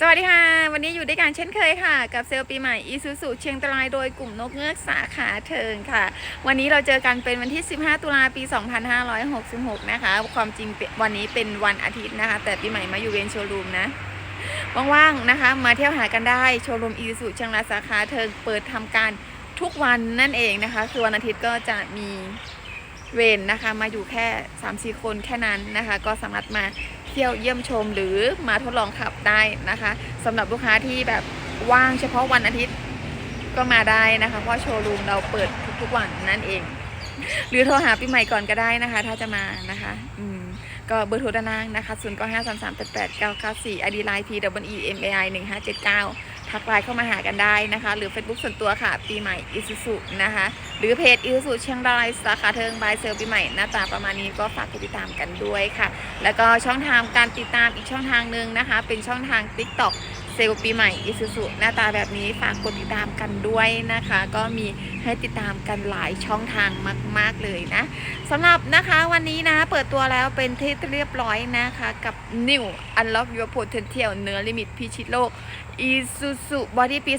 สวัสดีค่ะ วันนี้อยู่ด้วยกันเช่นเคยค่ะ กับเซลล์ปีใหม่อีซูซูเชียงรายโดยกลุ่มนกเงือกสาขาเทิงค่ะ วันนี้เราเจอกันเป็นวันที่ 15 ตุลาปี 2566 นะคะ ความจริงวันนี้เป็นวันอาทิตย์นะคะ แต่ปีใหม่มาอยู่เวนโชว์รูมนะว่างๆนะคะ มาเที่ยวหากันได้โชว์รูมอีซูซูเชียงรายสาขาเทิงเปิดทำการทุกวันนั่นเองนะคะ คือวันอาทิตย์ก็จะมีเวนนะคะ มาอยู่แค่ 3-4 คนแค่นั้นนะคะ ก็สามารถมา เที่ยวเยี่ยมชมหรือมาทดลองขับได้นะคะสำหรับลูกค้าที่แบบว่างเฉพาะวันอาทิตย์ก็มาได้นะคะ เพราะโชว์รูมเราเปิดทุกๆวันนั่นเอง หรือโทรหาปีใหม่ก่อนก็ได้นะคะ ถ้าจะมานะคะ อืม ก็เบอร์โทรด้านล่างนะคะ0 9 5 3 3 8 8 9 9 4 ID Line P W E M A I 1 5 7 9 ทักไลน์เข้ามาหากันได้นะคะ หรือ Facebook ส่วนตัวค่ะ ปีใหม่อิสุสุนะคะ หรือเพจอิสุสุเชียงรายสาขาเทิงบายเซลปีใหม่หน้าตาประมาณนี้ก็ฝากกดติดตามกันด้วยค่ะ แล้วก็ช่องทางการติดตามอีกช่องทางหนึ่งนะคะ เป็นช่องทาง TikTok เซลปีใหม่อิสุสุหน้าตาแบบนี้ฝากกดติดตามกันด้วยนะคะ ก็มีให้ติดตามกันหลายช่องทางมาก ๆ เลยนะสำหรับนะคะวันนี้นะ เปิดตัวแล้วเป็นที่เรียบร้อยนะคะ กับ New Unlock Your Potential เนื้อลิมิตพิชิตโลก Isuzu Body ปี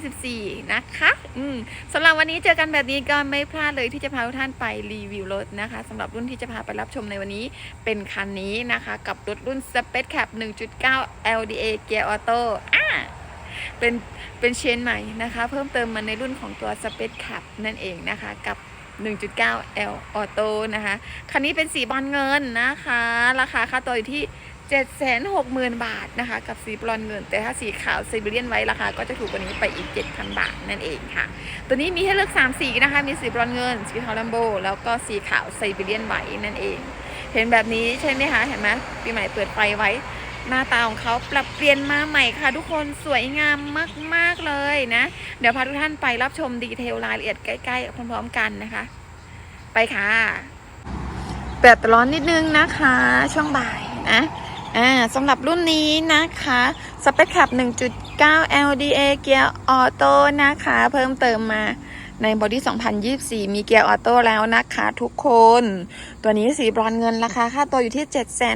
2024 นะคะอืมสำหรับวันนี้เจอกันแบบนี้ก็ไม่พลาดเลยที่จะพาทุกท่านไปรีวิวรถนะคะสำหรับรุ่นที่จะพาไปรับชมในวันนี้เป็นคันนี้นะคะ กับรถรุ่น Space Cap 1.9 LDA Gear Auto อ่าเป็นเป็นเชนใหม่นะคะ เพิ่มเติมมาในรุ่นของตัว Space Cap นั่นเองนะคะ กับ 1.9 L Auto นะคะ คันนี้เป็นสีบอลเงินนะคะ ราคาค่าตัวอยู่ที่ 760,000 บาทนะคะ กับสีบรอนเงิน แต่ถ้าสีขาวไซบีเรียนไว้ราคาก็จะถูกกว่านี้ไปอีก 7,000 บาทนั่นเองค่ะ ตัวนี้มีให้เลือก 3 สีนะคะ มีสีบรอนเงิน สีเทาลัมโบ แล้วก็สีขาวไซบีเรียนไว้นั่นเอง เห็นแบบนี้ใช่ไหมคะ เห็นไหมปีใหม่เปิดไฟไว้ หน้าตาของเขาปรับเปลี่ยนมาใหม่ค่ะ ทุกคนสวยงามมาก ๆ เลยนะ เดี๋ยวพาทุกท่านไปรับชมดีเทลรายละเอียดใกล้ๆพร้อมๆกันนะคะ ไปค่ะแดดร้อนนิดนึงนะคะ ช่วงบ่ายนะ อ่าสำหรับรุ่นนี้นะคะ Space Cap 1.9 LDA เกียร์ออโต้นะคะ เพิ่มเติมมาในบอดี้2024 มีเกียร์ออโต้แล้วนะคะทุกคน ตัวนี้สีบรอนเงินราคาค่าตัวอยู่ที่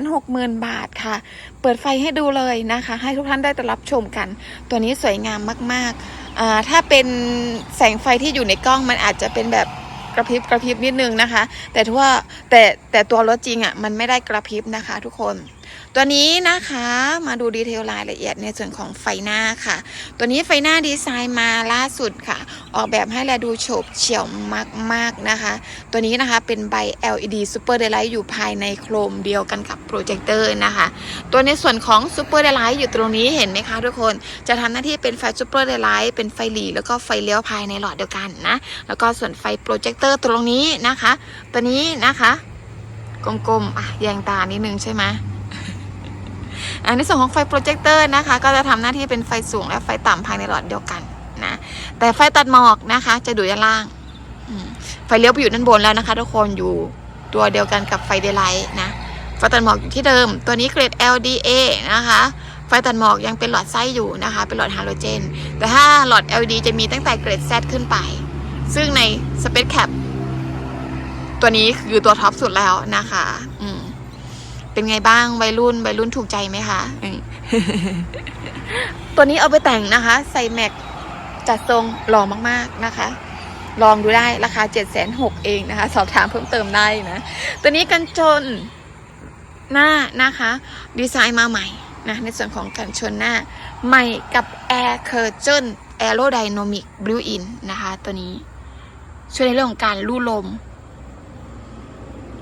760,000 บาทค่ะ เปิดไฟให้ดูเลยนะคะ ให้ทุกท่านได้รับชมกัน ตัวนี้สวยงามมากๆอ่าถ้าเป็นแสงไฟที่อยู่ในกล้องมันอาจจะเป็นแบบกระพริบกระพริบนิดนึงนะคะ แต่ทั่วแต่แต่ตัวรถจริงอะ่ะมันไม่ได้กระพริบนะคะทุกคน ตัวนี้นะคะมาดูดีเทลรายละเอียดในส่วนของไฟหน้าค่ะ ตัวนี้ไฟหน้าดีไซน์มาล่าสุดค่ะ ออกแบบให้แลดูโฉบเฉี่ยวมากๆนะคะ ตัวนี้นะคะเป็นใบ LED Super Daylight อยู่ภายในโครมเดียวกันกับโปรเจคเตอร์นะคะ ตัวในส่วนของ Super Daylight อยู่ตรงนี้เห็นไหมคะทุกคนจะทำหน้าที่เป็นไฟ Super Daylight เป็นไฟหลีแล้วก็ไฟเลี้ยวภายในหลอดเดียวกันนะแล้วก็ส่วนไฟโปรเจคเตอร์ตรงนี้นะคะ ตัวนี้นะคะกลมๆอะแยงตานิดนึงใช่ไหม อันในส่วนของไฟโปรเจคเตอร์นะคะ ก็จะทำหน้าที่เป็นไฟสูงและไฟต่ำภายในหลอดเดียวกันนะแต่ไฟตัดหมอกนะคะ จะอยู่ด้านล่างไฟเลี้ยวไปอยู่ด้านบนแล้วนะคะ ทุกคนอยู่ตัวเดียวกันกับไฟเดย์ไลท์นะไฟตัดหมอกอยู่ที่เดิม ตัวนี้เกรด LDA นะคะไฟตัดหมอกยังเป็นหลอดไส้อยู่นะคะ เป็นหลอดฮาโลเจน แต่ถ้าหลอด LED จะมีตั้งแต่เกรด Z ขึ้นไป ซึ่งใน Space Cap ตัวนี้คือตัวท็อปสุดแล้วนะคะอืม เป็นไงบ้างวัยรุ่นวัยรุ่นถูกใจไหมคะตัวนี้เอาไปแต่งนะคะ ใส่แม็กจัดทรงหล่อมากๆนะคะ ลองดูได้ราคา7จ็ดแสนหกเองนะคะ สอบถามเพิ่มเติมได้นะ ตัวนี้กันชนหน้านะคะ ดีไซน์มาใหม่นะในส่วนของกันชนหน้า ใหม่กับ Air Curtain Aerodynamic Blue In นะคะ ตัวนี้ช่วยในเรื่องของการลู่ลม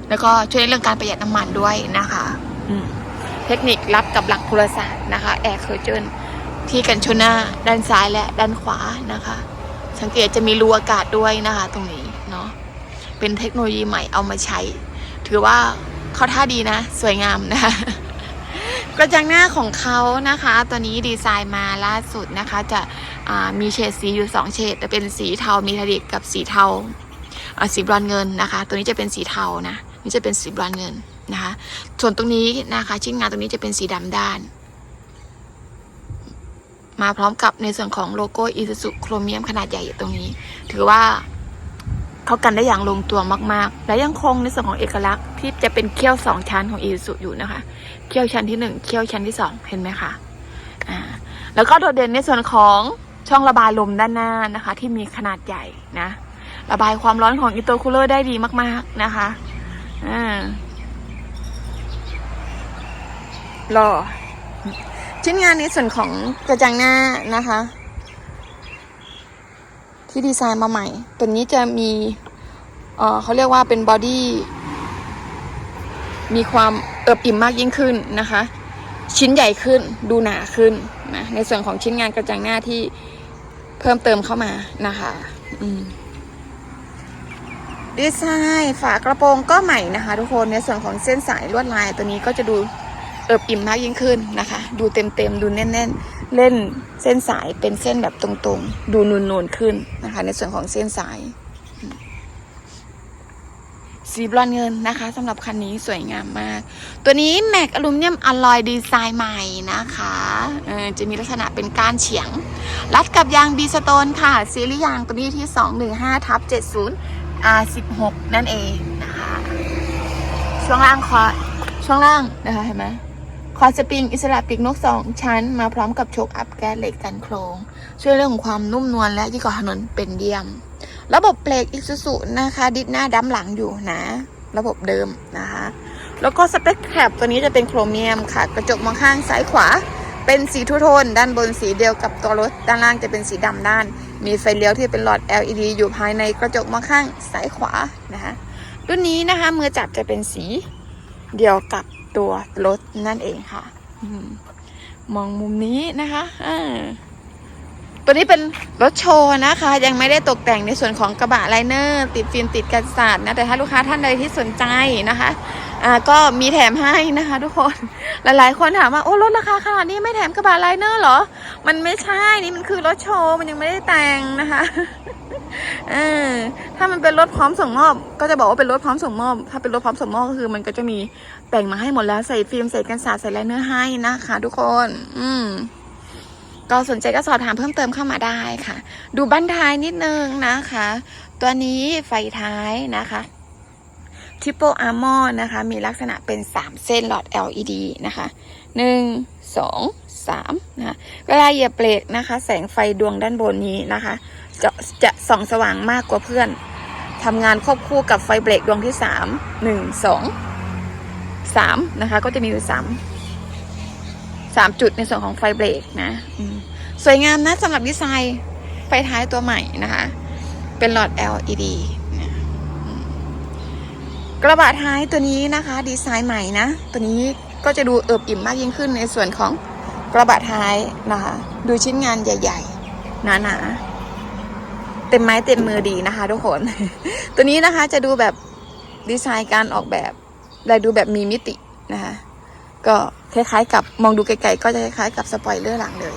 แล้วก็ช่วยในเรื่องการประหยัดน้ำมันด้วยนะคะเทคนิครับกับหลักพลศาสตร์นะคะแอร์เคอร์เจนที่กันชนหน้าด้านซ้ายและด้านขวานะคะ สังเกตจะมีรูอากาศด้วยนะคะ ตรงนี้เนาะเป็นเทคโนโลยีใหม่เอามาใช้ ถือว่าเขาท่าดีนะ สวยงามนะคะกระจังหน้าของเขานะคะ ตัวนี้ดีไซน์มาล่าสุดนะคะ จะมีเฉดสีอยู่สองเฉดแต่เป็นสีเทามีทาริกกับสีเทาสีบรอนเงินนะคะ ตัวนี้จะเป็นสีเทานะ นี่จะเป็นสีบรอนเงินนะคะ ส่วนตรงนี้นะคะชิ้นงานตรงนี้จะเป็นสีดำด้าน มาพร้อมกับในส่วนของโลโก้อีซูซุโครเมียมขนาดใหญ่ตรงนี้ ถือว่าเข้ากันได้อย่างลงตัวมาก ๆ และยังคงในส่วนของเอกลักษณ์ที่จะเป็นเขี้ยวสองชั้นของอีซูซุอยู่นะคะ เขี้ยวชั้นที่หนึ่งเขี้ยวชั้นที่สองเห็นไหมคะอ่าแล้วก็โดดเด่นในส่วนของช่องระบายลมด้านหน้านะคะ ที่มีขนาดใหญ่นะ ระบายความร้อนของอินเตอร์คูลเลอร์ได้ดีมาก ๆ นะคะ อ่ารอชิ้นงานในส่วนของกระจังหน้านะคะ ที่ดีไซน์มาใหม่ ตัวนี้จะมีเออเขาเรียกว่าเป็นบอดี้มีความเอิบอิ่มมากยิ่งขึ้นนะคะ ชิ้นใหญ่ขึ้นดูหนาขึ้นนะในส่วนของชิ้นงานกระจังหน้าที่เพิ่มเติมเข้ามานะคะ อืม ดีไซน์ฝากระโปรงก็ใหม่นะคะ ทุกคนในส่วนของเส้นสายลวดลายตัวนี้ก็จะดูเอิบอิ่มมากยิ่งขึ้นนะคะ ดูเต็มๆดูแน่นๆเล่นเส้นสายเป็นเส้นแบบตรงๆ ดูนูนๆขึ้นนะคะ ในส่วนของเส้นสาย สีบรอนเงินนะคะสำหรับคันนี้สวยงามมาก ตัวนี้แม็กอลูมิเนียมอลลอยดีไซน์ใหม่นะคะจะมีลักษณะเป็นก้านเฉียง รัดกับยางบีสโตนค่ะซีรีส์ยางตัวนี้ที่ 215ทับ70 R16 นั่นเองนะคะ ช่วงล่างคอช่วงล่างนะคะเห็นไหมคอสปริงอิสระปีกนกสองชั้น มาพร้อมกับโชคอัพแก๊สเหล็กกันโครง ช่วยเรื่องของความนุ่มนวลและยิ่งกว่าถนนเป็นเยี่ยม ระบบเบรกอิซูซุนะคะ ดิดหน้าดั้มหลังอยู่นะ ระบบเดิมนะคะ แล้วก็สเปคแคปตัวนี้จะเป็นโครเมียมค่ะ กระจกมองข้างซ้ายขวา เป็นสีทูโทน ด้านบนสีเดียวกับตัวรถ ด้านล่างจะเป็นสีดำด้าน มีไฟเลี้ยวที่เป็นหลอด LED อยู่ภายในกระจกมองข้างซ้ายขวานะคะรุ่นนี้นะคะมือจับจะเป็นสีเดียวกับตัวรถนั่นเองค่ะมองมุมนี้นะคะอ่าตัวนี้เป็นรถโชว์นะคะ ยังไม่ได้ตกแต่งในส่วนของกระบะไลเนอร์ ติดฟิล์มติดกันสาดนะแต่ถ้าลูกค้าท่านใดที่สนใจนะคะ อ่าก็มีแถมให้นะคะทุกคน หลายๆ คนถามว่าโอ้รถราคาขนาดนี้ไม่แถมกระบะไลเนอร์เหรอ มันไม่ใช่นี่มันคือรถโชว์มันยังไม่ได้แต่งนะคะเออถ้ามันเป็นรถพร้อมส่งมอบ ก็จะบอกว่าเป็นรถพร้อมส่งมอบ ถ้าเป็นรถพร้อมส่งมอบก็คือ มันก็จะมีแต่งมาให้หมดแล้วใส่ฟิล์มใส่กันสาดใส่ไลเนื้อให้นะคะ ทุกคน อืมก็สนใจก็สอบถามเพิ่มเติมเข้ามาได้ค่ะ ดูบั้นท้ายนิดนึงนะคะ ตัวนี้ไฟท้ายนะคะ ทริปเปิลอาร์มอนะคะ มีลักษณะเป็น 3 เส้นหลอด LED นะคะ 1 2 3นะะเวลาเหยียบเบรกนะคะ แสงไฟดวงด้านบนนี้นะคะ จะจะส่องสว่างมากกว่าเพื่อนทำงานควบคู่กับไฟเบรกดวงที่ 3 1 2 3นะคะ ก็จะมีอยู่ 3สามจุดในส่วนของไฟเบรกนะสวยงามนะสำหรับดีไซน์ไฟท้ายตัวใหม่นะคะ เป็นหลอด LED กระบะท้ายตัวนี้นะคะ ดีไซน์ใหม่นะ ตัวนี้ก็จะดูเอิบอิ่มมากยิ่งขึ้นในส่วนของกระบะท้ายนะคะ ดูชิ้นงานใหญ่ๆหนาๆเต็มไม้เต็มมือดีนะคะ ทุกคน ตัวนี้นะคะจะดูแบบดีไซน์การออกแบบและดูแบบมีมิตินะคะ ก็คล้ายๆ กับมองดูไกลๆก็จะคล้ายๆกับสปอยเลอร์หลังเลย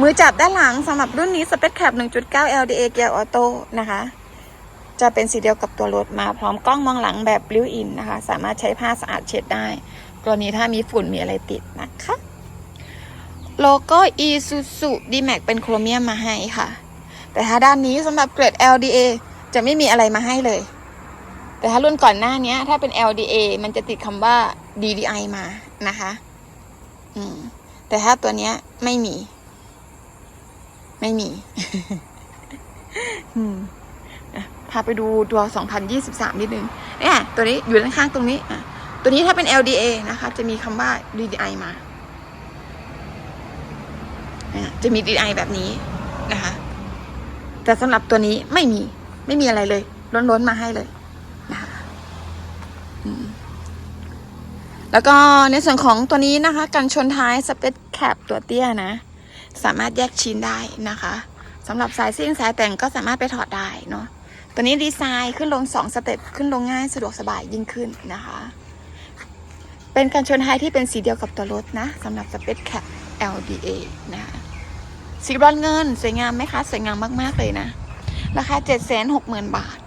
มือจับด้านหลังสำหรับรุ่นนี้สเปคแคป1.9 LDA เกียร์ออโต้นะคะ จะเป็นสีเดียวกับตัวรถมาพร้อมกล้องมองหลังแบบบลิวอินนะคะ สามารถใช้ผ้าสะอาดเช็ดได้ กรณีถ้ามีฝุ่นมีอะไรติดนะคะ โลโก้ Isuzu D-Max เป็นโครเมียมมาให้ค่ะ แต่ถ้าด้านนี้สำหรับเกรด LDA จะไม่มีอะไรมาให้เลย แต่ถ้ารุ่นก่อนหน้านี้ถ้าเป็น LDA มันจะติดคำว่า DDI มานะคะ อืม แต่ถ้าตัวเนี้ยไม่มี ไม่มี อืม พาไปดูตัว 2023 นิดนึงเนี่ยตัวนี้อยู่ด้านข้างตรงนี้อะตัวนี้ถ้าเป็น LDA นะคะ จะมีคำว่า DDI มาอะจะมี DDI แบบนี้นะคะ แต่สำหรับตัวนี้ไม่มีไม่มีอะไรเลยล้นๆมาให้เลยนะคะแล้วก็ในส่วนของตัวนี้นะคะกันชนท้ายสเปซแคปตัวเตี้ยนะ สามารถแยกชิ้นได้นะคะสำหรับสายซิ่งสายแต่งก็สามารถไปถอดได้เนาะ ตัวนี้ดีไซน์ขึ้นลงสองสเต็ปขึ้นลงง่ายสะดวกสบายยิ่งขึ้นนะคะ เป็นกันชนท้ายที่เป็นสีเดียวกับตัวรถนะสำหรับสเปซแคป LDA นะคะสีบรอนเงิน สวยงามไหมคะ สวยงามมาก ๆ เลยนะ ราคา 760,000 บาท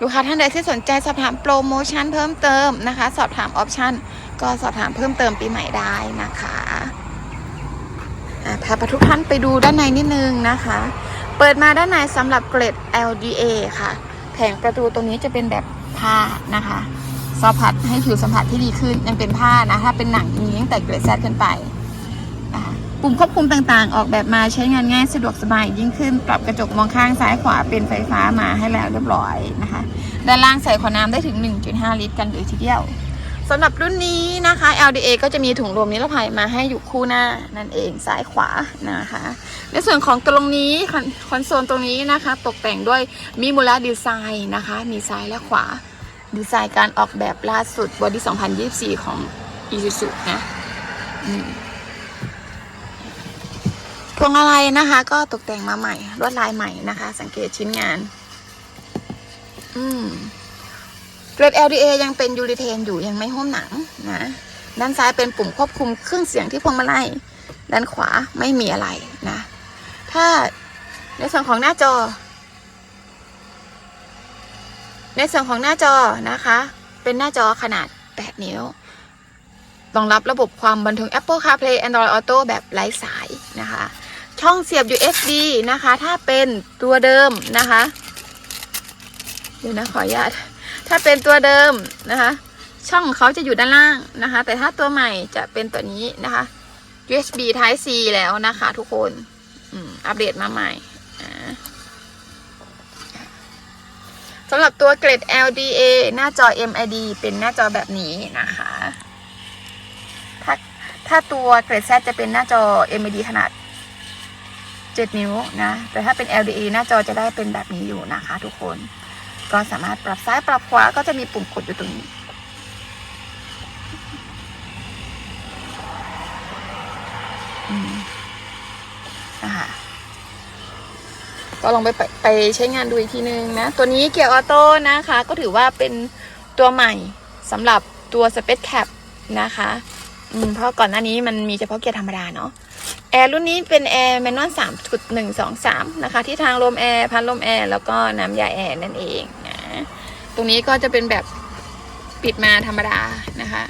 ลูกค้าท่านใดที่สนใจสอบถามโปรโมชั่นเพิ่มเติมนะคะ สอบถามออปชั่น ก็สอบถามเพิ่มเติมปีใหม่ได้นะคะพาปทุกท่านไปดูด้านในนิดนึงนะคะ เปิดมาด้านในสำหรับเกรด LDA ค่ะ แผงประตูตรงนี้จะเป็นแบบผ้านะคะสัมผัสให้ผิวสัมผัสที่ดีขึ้นยังเป็นผ้านะถ้าเป็นหนังอย่างนี้ตั้งแต่เกรดแซดขึ้นไปปุ่มควบคุมต่างๆ ออกแบบมาใช้งานง่ายสะดวกสบายยิ่งขึ้น ปรับกระจกมองข้างซ้ายขวาเป็นไฟฟ้ามาให้แล้วเรียบร้อยนะคะ ด้านล่างใส่ขวดน้ำได้ถึง 1.5 ลิตรกันเลยทีเดียว สำหรับรุ่นนี้นะคะ LDA ก็จะมีถุงลมนิรภัยมาให้อยู่คู่หน้านั่นเองซ้ายขวานะคะ ในส่วนของตรงนี้คอนคอนโซลตรงนี้นะคะ ตกแต่งด้วยมิมูระดีไซน์นะคะ มีซ้ายและขวา ดีไซน์การออกแบบล่าสุดบอดี้2024 ของ Isuzu นะพวงอะไรนะคะ ก็ตกแต่งมาใหม่ลวดลายใหม่นะคะ สังเกตชิ้นงาน อืม เกรด LDA ยังเป็นยูริเทนอยู่ยังไม่หุ้มหนังนะด้านซ้ายเป็นปุ่มควบคุมเครื่องเสียงที่พวงมาลัยด้านขวาไม่มีอะไรนะ ถ้าในส่วนของหน้าจอ ในส่วนของหน้าจอนะคะ เป็นหน้าจอขนาด 8 นิ้วรองรับระบบความบันทึก Apple CarPlay Android Auto แบบไร้สายนะคะ ช่องเสียบ USB นะคะ ถ้าเป็นตัวเดิมนะคะ เดี๋ยวนะขออนุญาต ถ้าเป็นตัวเดิมนะคะ ช่องเขาจะอยู่ด้านล่างนะคะ แต่ถ้าตัวใหม่จะเป็นตัวนี้นะคะ USB Type C แล้วนะคะทุกคนอืมอัปเดตมาใหม่สำหรับตัวเกรด LDA หน้าจอ MID เป็นหน้าจอแบบนี้นะคะ ถ้าถ้าตัวเกรด Z จะเป็นหน้าจอ MID ขนาด 7 นิ้วนะ แต่ถ้าเป็น LDA หน้าจอจะได้เป็นแบบนี้อยู่นะคะทุกคน ก็สามารถปรับซ้ายปรับขวาก็จะมีปุ่มกดอยู่ตรงนี้ นะคะก็ลองไปไปไปใช้งานดูอีกทีนึงนะ ตัวนี้เกียร์ออโต้นะคะ ก็ถือว่าเป็นตัวใหม่สำหรับตัว Space Cap นะคะ อืมเพราะก่อนหน้านี้มันมีเฉพาะเกียร์ธรรมดาเนาะ แอร์รุ่นนี้เป็นแอร์แมนนวลสามจุดหนึ่งสองสามนะคะ ที่ทางลมแอร์พัดลมแอร์แล้วก็น้ำยาแอร์นั่นเองนะตรงนี้ก็จะเป็นแบบปิดมาธรรมดานะคะ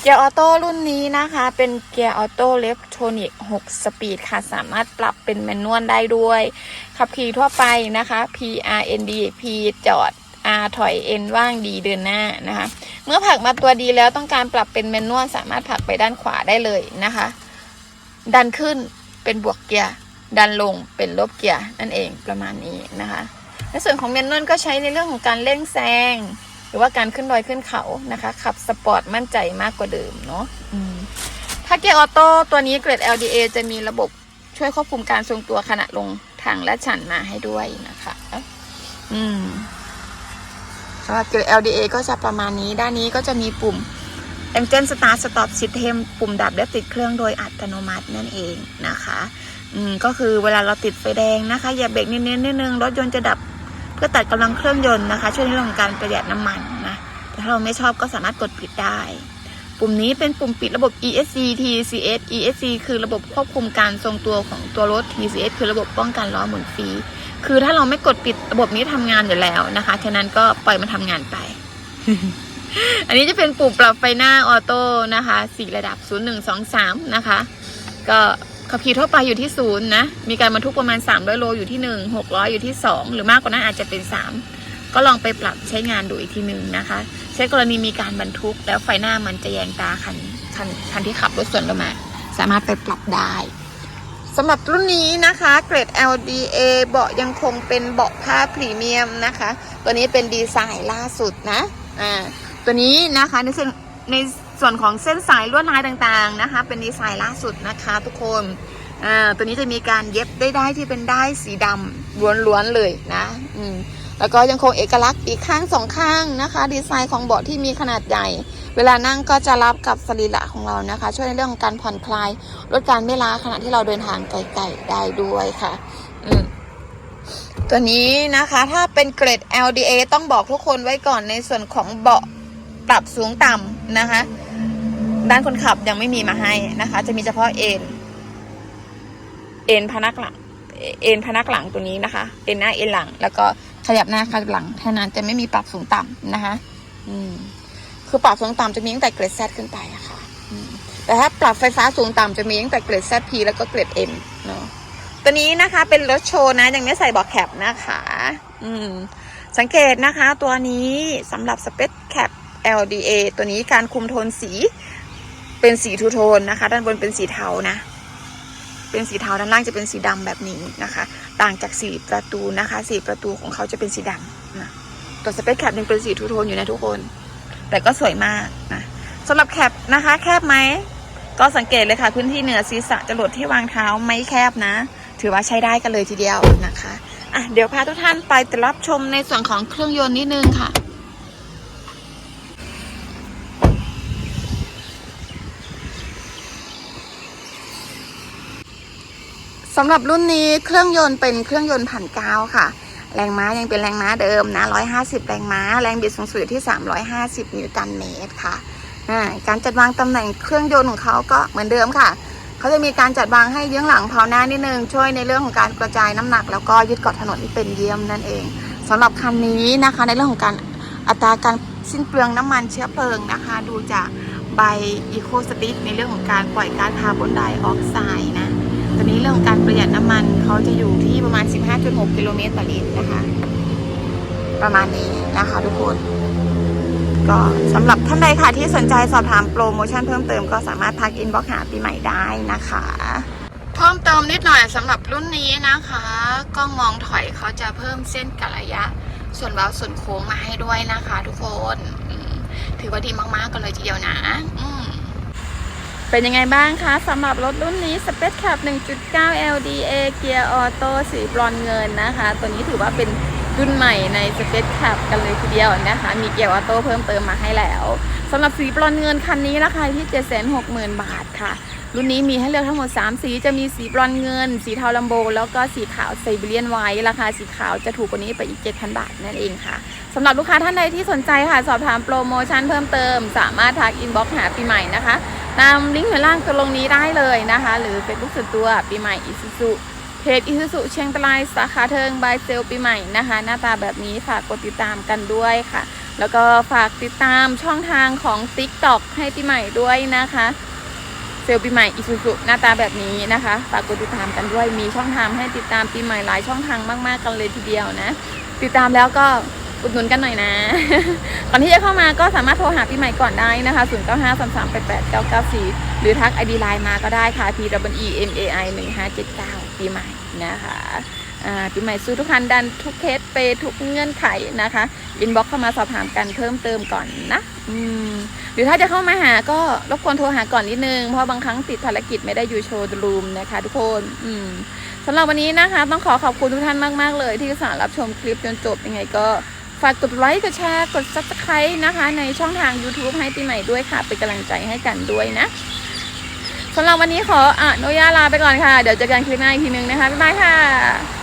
เกียร์ออโต้รุ่นนี้นะคะ เป็นเกียร์ออโต้เลฟโทนิก6สปีดค่ะ สามารถปรับเป็นแมนนวลได้ด้วย ขับขี่ทั่วไปนะคะ P R N D P จอด R ถอย N ว่างดีเดินหน้านะคะ เมื่อผลักมาตัวดีแล้วต้องการปรับเป็นแมนนวลสามารถผลักไปด้านขวาได้เลยนะคะ ดันขึ้นเป็นบวกเกียร์ ดันลงเป็นลบเกียร์นั่นเองประมาณนี้นะคะ ในส่วนของแมนนวลก็ใช้ในเรื่องของการเร่งแซง หรือว่าการขึ้นดอยขึ้นเขานะคะ ขับสปอร์ตมั่นใจมากกว่าเดิมเนาะถ้าเกียร์ออโต้ตัวนี้เกรด LDA จะมีระบบช่วยควบคุมการทรงตัวขณะลงทางและชันมาให้ด้วยนะคะ อืมสำหรับเกรด LDA ก็จะประมาณนี้ ด้านนี้ก็จะมีปุ่ม Engine Start Stop System ปุ่มดับและติดเครื่องโดยอัตโนมัตินั่นเองนะคะอืมก็คือเวลาเราติดไฟแดงนะคะอย่าเบรกเน้นๆนิดนึงรถยนต์จะดับเพื่อตัดกำลังเครื่องยนต์นะคะ ช่วยในเรื่องของการประหยัดน้ำมันนะแต่ถ้าเราไม่ชอบก็สามารถกดปิดได้ ปุ่มนี้เป็นปุ่มปิดระบบ ESC TCS ESC คือระบบควบคุมการทรงตัวของตัวรถ TCS คือระบบป้องกันล้อหมุนฟรีคือถ้าเราไม่กดปิดระบบนี้ทำงานอยู่แล้วนะคะฉะนั้นก็ปล่อยมันทำงานไป อันนี้จะเป็นปุ่มปรับไฟหน้าออโต้นะคะสี่ระดับ 0 1 2 3 นะคะ ก็ขับขี่ทั่วไปอยู่ที่ศูนย์นะ มีการบรรทุกประมาณ 300 โลอยู่ที่ 1 600 อยู่ที่ 2 หรือมากกว่านั้นอาจจะเป็น 3 ก็ลองไปปรับใช้งานดูอีกทีหนึ่งนะคะ ใช้กรณีมีการบรรทุกแล้วไฟหน้ามันจะแยงตาคันคันคันที่ขับรถสวนเรามา สามารถไปปรับได้สำหรับรุ่นนี้นะคะเกรด LDA เบาะยังคงเป็นเบาะผ้าพรีเมียมนะคะ ตัวนี้เป็นดีไซน์ล่าสุดนะ อ่า ตัวนี้นะคะในส่วนในส่วนของเส้นสายลวดลายต่างๆนะคะ เป็นดีไซน์ล่าสุดนะคะ ทุกคนอ่าตัวนี้จะมีการเย็บได้ได้ที่เป็นได้สีดำล้วนๆเลยนะอืมแล้วก็ยังคงเอกลักษณ์อีกข้างสองข้างนะคะ ดีไซน์ของเบาะที่มีขนาดใหญ่ เวลานั่งก็จะรับกับสรีระของเรานะคะ ช่วยในเรื่องของการผ่อนคลายลดการไม่ล้าขณะที่เราเดินทางไกลๆได้ด้วยค่ะอืมตัวนี้นะคะถ้าเป็นเกรด LDA ต้องบอกทุกคนไว้ก่อนในส่วนของเบาะ ปรับสูงต่ำนะคะ ด้านคนขับยังไม่มีมาให้นะคะ จะมีเฉพาะเอ็นเอ็นพนักหลังเอ็นพนักหลังตัวนี้นะคะ เอ็นหน้าเอ็นหลัง แล้วก็ขยับหน้าขยับหลังเท่านั้นจะไม่มีปรับสูงต่ำนะคะ อืม คือปรับสูงต่ำจะมีตั้งแต่เกรด Z ขึ้นไปอะค่ะแต่ถ้าปรับไฟฟ้าสูงต่ำจะมีตั้งแต่เกรด ZP แล้วก็เกรด M เนาะตัวนี้นะคะเป็นรถโชว์นะยังไม่ใส่บอกแคปนะคะ อืม สังเกตนะคะ ตัวนี้สำหรับ Space Cap LDA ตัวนี้การคุมโทนสีเป็นสีทูโทนนะคะ ด้านบนเป็นสีเทานะ เป็นสีเทาด้านล่างจะเป็นสีดำแบบนี้นะคะ ต่างจากสีประตูนะคะสีประตูของเขาจะเป็นสีดำนะตัวสเปซแคปยังเป็นสีทูโทนอยู่นะทุกคน แต่ก็สวยมากนะสำหรับแคปนะคะ แคบไหมก็สังเกตเลยค่ะพื้นที่เหนือศีรษะจรดที่วางเท้าไม่แคบนะ ถือว่าใช้ได้กันเลยทีเดียวนะคะอะเดี๋ยวพาทุกท่านไปรับชมในส่วนของเครื่องยนต์นิดนึงค่ะ สำหรับรุ่นนี้เครื่องยนต์เป็นเครื่องยนต์ผ่านกาวค่ะ แรงม้ายังเป็นแรงม้าเดิมนะ 150 แรงม้า แรงบิดสูงสุดอยู่ที่ 350 นิวตันเมตรค่ะการจัดวางตำแหน่งเครื่องยนต์ของเขาก็เหมือนเดิมค่ะเขาจะมีการจัดวางให้เยื้องหลังเผาหน้านิดนึงช่วยในเรื่องของการกระจายน้ำหนัก แล้วก็ยึดเกาะถนนที่เป็นเยี่ยมนั่นเองสำหรับคันนี้นะคะในเรื่องของการอัตราการสิ้นเปลืองน้ำมันเชื้อเพลิงนะคะ ดูจากใบอีโคสติ๊กในเรื่องของการปล่อยก๊าซคาร์บอนไดออกไซด์นะ ตอนนี้เรื่องการประหยัดน้ำมันเขาจะอยู่ที่ประมาณ 15.6 กิโลเมตรต่อลิตรนะคะ ประมาณนี้นะคะทุกคน ก็สำหรับท่านใดค่ะที่สนใจสอบถามโปรโมชั่นเพิ่มเติมก็สามารถทักอินบ็อกหาปีใหม่ได้นะคะ เพิ่มเติมนิดหน่อยสำหรับรุ่นนี้นะคะ กล้องมองถอยเขาจะเพิ่มเส้นกะระยะ ส่วนเว้าส่วนโค้งมาให้ด้วยนะคะ ทุกคน ถือว่าดีมากๆกันเลยทีเดียวนะ อืม เป็นยังไงบ้างคะสำหรับรถรุ่นนี้ Space Cap 1.9 LDA เกียร์ออโต้สีบรอนเงินนะคะ ตัวนี้ถือว่าเป็นรุ่นใหม่ใน Space Cap กันเลยทีเดียวนะคะ มีเกียร์ออโต้เพิ่มเติมมาให้แล้วสำหรับสีบรอนเงินคันนี้ราคาที่ 760,000 บาทค่ะ รุ่นนี้มีให้เลือกทั้งหมด 3 สีจะมีสีบรอนเงิน สีเทาลัมโบ แล้วก็สีขาวไซบีเรียนไว้ราคาสีขาวจะถูกกว่านี้ไปอีก 7,000 บาทนั่นเองค่ะสำหรับลูกค้าท่านใดที่สนใจค่ะ สอบถามโปรโมชั่นเพิ่มเติม สามารถทักอินบ็อกซ์หาปีใหม่นะคะ ตามลิงก์อยู่ล่างตรงนี้ได้เลยนะคะ หรือเฟซบุ๊กส่วนตัวปีใหม่อิซูซุเพจอิซูซุเชียงรายสาขาเทิงบายเซลปีใหม่นะคะ หน้าตาแบบนี้ฝากกดติดตามกันด้วยค่ะ แล้วก็ฝากติดตามช่องทางของ t ิ k t o k ให้ปีใหม่ด้วยนะคะเซลปีใหม่อิซูซุหน้าตาแบบนี้นะคะ ฝากกดติดตามกันด้วยมีช่องทางให้ติดตามปีใหม่หลายช่องทางมาก ๆ กันเลยทีเดียวนะ ติดตามแล้วก็ อุดหนุนกันหน่อยนะ ก่อนที่จะเข้ามาก็สามารถโทรหาปีใหม่ก่อนได้นะคะ 0 9 5 3 3 8 8 9 9 4 หรือทัก ID Line มาก็ได้ค่ะ P W E M A I 1579 ปีใหม่นะคะอ่าปีใหม่ซื้ทุกคันดันทุกเคสเปทุกเงื่อนไขนะคะอินบ็อกเข้ามาสอบถามกันเพิ่มเติมก่อนนะอืมหรือถ้าจะเข้ามาหาก็รบกวนโทรหาก่อนนิดนึง เพราะบางครั้งติดภารกิจไม่ได้อยู่โชว์รูมนะคะทุกคนอืมสำหรับวันนี้นะคะ ต้องขอขอบคุณทุกท่านมาก ๆ เลยที่สารับชมคลิปจนจบยังไงก็ ฝากกดไลค์ กดแชร์ กด subscribe นะคะ ในช่องทาง YouTube ให้ปีใหม่ด้วยค่ะ เป็นกำลังใจให้กันด้วยนะสำหรับวันนี้ขออนุญาตลาไปก่อนค่ะ เดี๋ยวเจอกันคลิปหน้าอีกทีนึงนะคะ บ๊ายบายค่ะ